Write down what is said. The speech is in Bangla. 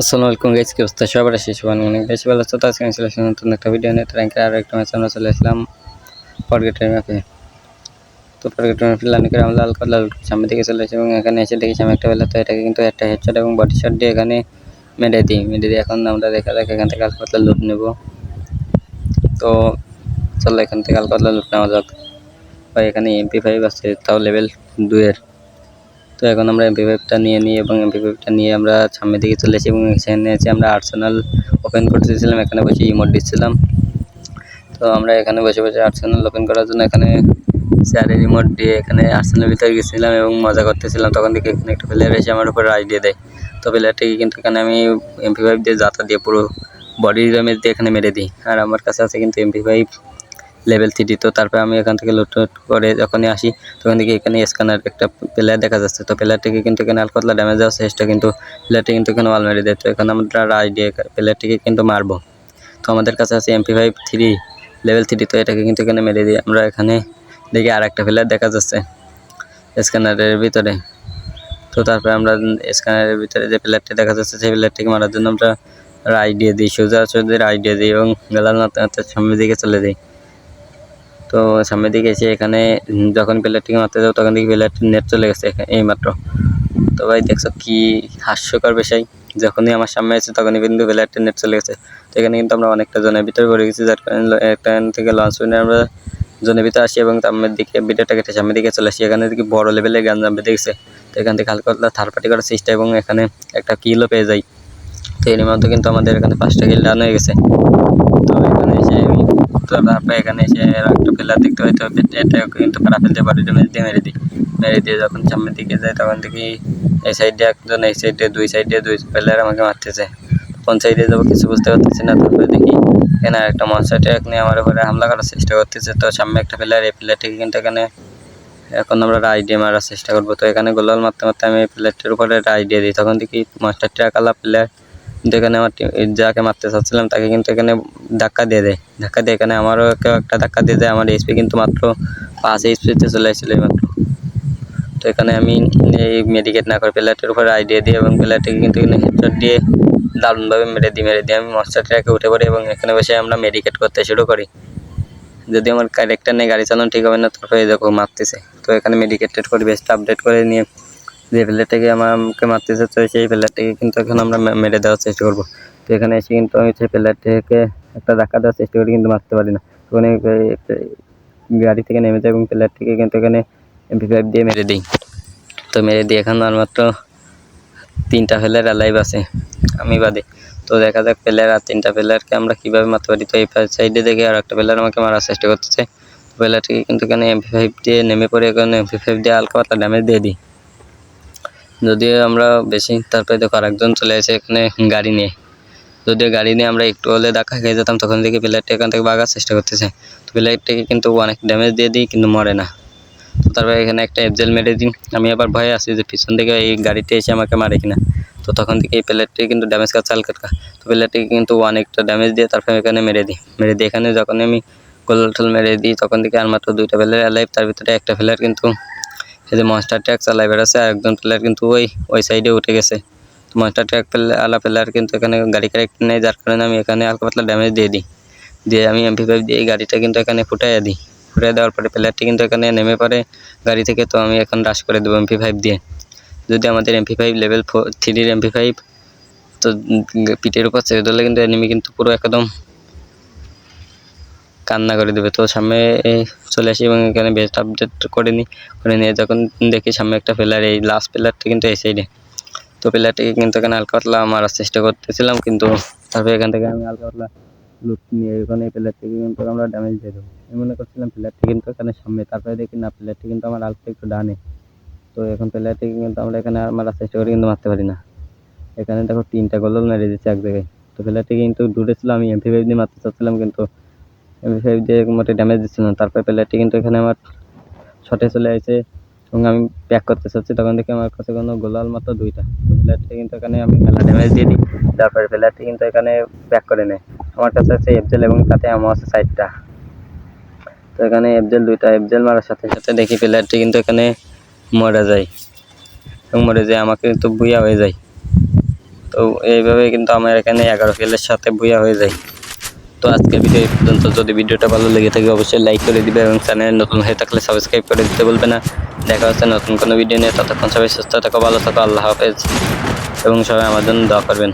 আসসালামু আলাইকুম গাইস কি অবস্থা? সবার শেষ হওয়ান অনেক বেশি ভালো তো আজকে আমি চলে নতুন একটা ভিডিও নিয়ে। র্যাঙ্কের আরও একটা ম্যাচ আমরা চলে আসলাম ফরগেটের ম্যাপে তো ফরগেটের ম্যাপে লার্ন করে আমরা লাল লাল সামনে দিকে চলে আসি এবং এখানে এসে দেখি সামনে একটা বেলা তো এটাকে কিন্তু একটা হেডশট এবং বডি শট দিয়ে এখানে মেরে দিই। মেরে দিয়ে এখন আমরা দেখা যাক এখান থেকে আলপাতলা লুট নেব। তো চলো এখান থেকে হালকা লুট নেওয়া যাক। ভাই, এখানে এমপি ফাইভ আছে, তাও লেভেল দুয়ের তো এখন আমরা এমপি ফাইভটা নিয়ে নিই এবং এমপি ফাইভটা নিয়ে আমরা সামনের দিকে চলে এসেছি এবং সেখানে এসে আমরা আর্সেনাল ওপেন করতেছিলাম এখানে বসে ইমোট দিচ্ছিলাম। তো আমরা এখানে বসে বসে আর্সেনাল ওপেন করার জন্য এখানে চেয়ারের রিমোট দিয়ে এখানে আর্সেনাল ভিতরে গেছিলাম এবং মজা করতেছিলাম। তখন থেকে এখানে একটা প্লেয়ার এসে আমার উপর রাইড দিয়ে দেয়। তো প্লেয়ারটাকে কিন্তু এখানে আমি এমপি ফাইভ দিয়ে যাতা দিয়ে পুরো বডি ড্যামেজ দিয়ে এখানে মেরে দিই। আর আমার কাছে আছে কিন্তু এমপি ফাইভ লেভেল থ্রি তো তারপরে আমি এখান থেকে লুট করে যখনই আসি, তখন থেকে এখানে স্ক্যানার একটা প্লেয়ার দেখা যাচ্ছে। তো প্লেয়ারটিকে কিন্তু এখানে আলকতলা ড্যামেজ দেওয়ার চেষ্টা কিন্তু প্লেয়ারটি কিন্তু এখানে ওয়াল মেরে দেয়। তো এখানে আমরা রাজ দিয়ে প্লেয়ারটিকে কিন্তু মারবো। তো আমাদের কাছে আছে MP five three level three তো এটাকে কিন্তু এখানে মেরে দিই আমরা এখানে দেখি আর একটা প্লেয়ার দেখা যাচ্ছে স্ক্যানারের ভিতরে। তো তারপরে আমরা স্ক্যানারের ভিতরে যে প্লেয়ারটি দেখা যাচ্ছে, সেই প্লেয়ারটিকে মারার জন্য আমরা রাই দিয়ে দিই। সোজা সোজা রাই দিয়ে দিই এবং গেলার সামনের দিকে চলে যাই। তো সামনের দিকে এসে এখানে যখন প্লেয়ারটিকে মারতে যাব, তখন দেখি প্লেয়ারটির নেট চলে গেছে এখা- এইমাত্র তো ভাই, দেখছ কি হাস্যকর বিষয়? যখনই আমার সামনে এসে তখনই কিন্তু প্লেয়ারটির নেট চলে গেছে। তো এখানে কিন্তু আমরা অনেকটা জনের ভিতরে পড়ে গেছি, যার কারণে একটা থেকে লঞ্চ উইনে আমরা জনের ভিতরে আসি এবং সামনের দিকে ভিডিওটা কেটে সামনের দিকে চলে আসি। এখানে দেখি বড় লেভেলের গান জাম্পে দেখছে। তো এখান থেকে হালকা হালকা থার্ড পার্টি করার চেষ্টা এবং এখানে একটা কিলও পেয়ে যাই। তো এর মধ্যে কিন্তু আমাদের এখানে পাঁচটা কিল ডান হয়ে গেছে। তো এখানে এসে আমি তো তারপরে এখানে এসে একটা প্লেয়ার দেখতে পাই তো এটা কিন্তু পারা ফেলতে পারি ড্যামেজ দিয়ে মেরে দিই। মেরে দিয়ে যখন সামনের দিকে যায়, তখন দেখি এই সাইডে একজন, এই সাইডে দুই সাইডে দুই প্লেয়ার আমাকে মারতেছে। কোন সাইডে যাব কিছু বুঝতে পারতেছি না, তারপরে দেখি এখানে একটা মনস্টার ট্যাক নিয়ে আমার উপরে হামলা করার চেষ্টা করতেছে। তো সামনে একটা প্লেয়ার এই প্লেয়ারটিকে কিন্তু এখানে, এখন আমরা রাই দিয়ে মারার চেষ্টা করব। তো এখানে গোলাল মারতে মারতে আমি প্লেয়ারটির উপরে রাই দিয়ে দিই। তখন দেখি মাস্টার ট্র্যাক আলা প্লেয়ার কিন্তু এখানে আমার যাকে মারতে চাচ্ছিলাম তাকে কিন্তু এখানে ধাক্কা দিয়ে দেয়। ধাক্কা দিয়ে এখানে আমারও কেউ একটা ধাক্কা দিয়ে দেয়, আমার এইচপি কিন্তু মাত্র পাঁচ এইচপিতে চলে এসেছিল মাত্র তো এখানে আমি এই মেডিকেট না করে প্লেয়ারটির উপরে আই দিয়ে দিই এবং প্লেয়ারটিকে কিন্তু এখানে হেডশট দিয়ে দারুণভাবে মেরে দিই, মেরে দিয়ে আমি মনস্টার ট্র্যাকে উঠে পড়ি এবং এখানে বসে আমরা মেডিকেট করতে শুরু করি। যদি আমার ক্যারেক্টার নেই গাড়ি চালানো ঠিক হবে না, তারপরে দেখো মারতেছে। তো এখানে মেডিকেটেড করে বেস্টটা আপডেট করে নিয়ে যে প্লেয়ারটাকে আমাকে মারতে তো সেই প্লেয়ারটাকে কিন্তু এখন আমরা মেরে দেওয়ার চেষ্টা করব। তো এখানে এসে কিন্তু আমি সেই প্লেয়ারটাকে একটা ধাক্কা দেওয়ার চেষ্টা করি, কিন্তু মারতে পারি না। এই গাড়ি থেকে নেমে যায় এবং প্লেয়ারটিকে কিন্তু এখানে এমপি ফাইভ দিয়ে মেরে দিই। তো মেরে দিয়ে এখন আর মাত্র তিনটা প্লেয়ার অ্যালাইভ আছে, আমি বাদে। তো দেখা যাক প্লেয়ার আর তিনটা প্লেয়ারকে আমরা কীভাবে মারতে পারি। তো এই সাইডে দেখে আর একটা প্লেয়ার আমাকে মারার চেষ্টা করতেছে। প্লেয়ারটিকে কিন্তু এখানে এমপি ফাইভ দিয়ে নেমে পড়ে, এখানে এমপি ফাইভ দিয়ে হালকা পাতলা ড্যামেজ দিয়ে দিই। যদিও আমরা বেশি তারপরে দেখো আরেকজন চলে আসে এখানে গাড়ি নিয়ে। যদিও গাড়ি নিয়ে আমরা একটু হলে দেখা খেয়ে যেতাম, তখন দেখি প্লেয়ারটি এখান থেকে বাগার চেষ্টা করতেছে। তো প্লেয়ারটিকে কিন্তু অনেক ড্যামেজ দিয়ে দিই, কিন্তু মরে না। তো তারপরে এখানে একটা এফজেল মেরে দিই আমি আবার ভয়ে আছি যে পিছন থেকে এই গাড়িতে এসে আমাকে মারে কিনা। তো তখন থেকে এই প্লেয়ারটি কিন্তু ড্যামেজ কাজ, চাল কাটকা। তো প্লেয়ারটিকে কিন্তু অনেকটা ড্যামেজ দিয়ে তারপরে এখানে মেরে দিই। মেরে দিয়ে এখানে যখন আমি গোল টোল মেরে দিই, তখন থেকে আর মাত্র দুইটা প্লেয়ার অ্যালাইভ তার ভিতরে একটা প্লেয়ার কিন্তু এই যে মনস্টার ট্র্যাক চালাই বেড়াচ্ছে আর একজন প্লেয়ার কিন্তু ওই ওই সাইডে উঠে গেছে। তো মনস্টার ট্র্যাক আলা প্লেয়ার কিন্তু এখানে গাড়ি কারেক্ট নেই যার কারণে আমি এখানে হালকা পাতলা ড্যামেজ দিয়ে দিই। দিয়ে আমি এমপি ফাইভ দিয়ে এই গাড়িটা কিন্তু এখানে ফুটাইয়া দিই। ফুটাই দেওয়ার পরে প্লেয়ারটি কিন্তু এখানে নেমে পড়ে গাড়ি থেকে, তো আমি এখন রাশ করে দেবো এমপি ফাইভ দিয়ে। যদি আমাদের এমপি ফাইভ লেভেল ফোর থ্রির এমপি ফাইভ তো পিঠের উপর ছেড়ে দিলে কিন্তু এনিমি কিন্তু পুরো একদম কান্না করে দেবে। তো সামনে চলে আসি এবং এখানে বেস্ট আপডেট করে নিই। করে নিয়ে যখন দেখি সামনে একটা প্লেয়ার এই লাস্ট প্লেয়ারটা কিন্তু এই সাইডে তো প্লেয়ারটিকে কিন্তু এখানে হালকা পাতলা মারার চেষ্টা করতেছিলাম, কিন্তু তারপরে এখান থেকে আমি হালকা পাতলা লুট নিয়ে এখানে এই প্লেয়ারটিকে কিন্তু আমরা ড্যামেজ দিয়ে দেবো। আমি মনে করছিলাম প্লেয়ারটি কিন্তু এখানে সামনে, তারপরে দেখি না প্লেয়ারটি কিন্তু আমার হালকা একটু ডানে। তো এখন প্লেয়ারটিকে কিন্তু আমরা এখানে আর মারার চেষ্টা করি কিন্তু মারতে পারি না। এখানে দেখো তিনটা গোল মেরে দিচ্ছে এক জায়গায়। তো প্লেয়ারটি কিন্তু দূরে ছিল, আমি এমপি ফাইভ দিয়ে মারতে চাচ্ছিলাম, কিন্তু এমপি দিয়ে মোটে ড্যামেজ দিচ্ছিল না। তারপরে প্লেয়ারটি কিন্তু এখানে আমার শটে চলে আসে এবং আমি প্যাক করতে চাচ্ছি। তখন দেখি আমার কাছে কোনো গোলাল মাত্র দুইটা। তো প্লেয়ারটি কিন্তু এখানে আমি মেলা ড্যামেজ দিয়ে দিই। তারপরে প্লেয়ারটি কিন্তু এখানে প্যাক করে নেয়। আমার কাছে আছে এফজেল এবং তাতে আমার আছে সাইডটা তো এখানে এফজেল দুইটা এফজেল মারার সাথে সাথে দেখি প্লেয়ারটি কিন্তু এখানে মরে যায়। এবং মরে যায় আমাকে কিন্তু বুইয়া হয়ে যায়। তো এইভাবে কিন্তু আমার এখানে এগারো কিলের সাথে বুয়া হয়ে যায়। তো আজকের ভিডিও পর্যন্ত। যদি ভিডিওটা ভালো লেগে থাকে, অবশ্যই লাইক করে দিবে এবং চ্যানেল নতুন হয়ে থাকলে সাবস্ক্রাইব করে দিতে বলবে না। দেখা হচ্ছে নতুন কোনো ভিডিও নিয়ে। ততক্ষণ সবাই সুস্থ থাকো, ভালো থাকো, আল্লাহ হাফেজ। এবং সবাই আমার জন্য দোয়া করবেন।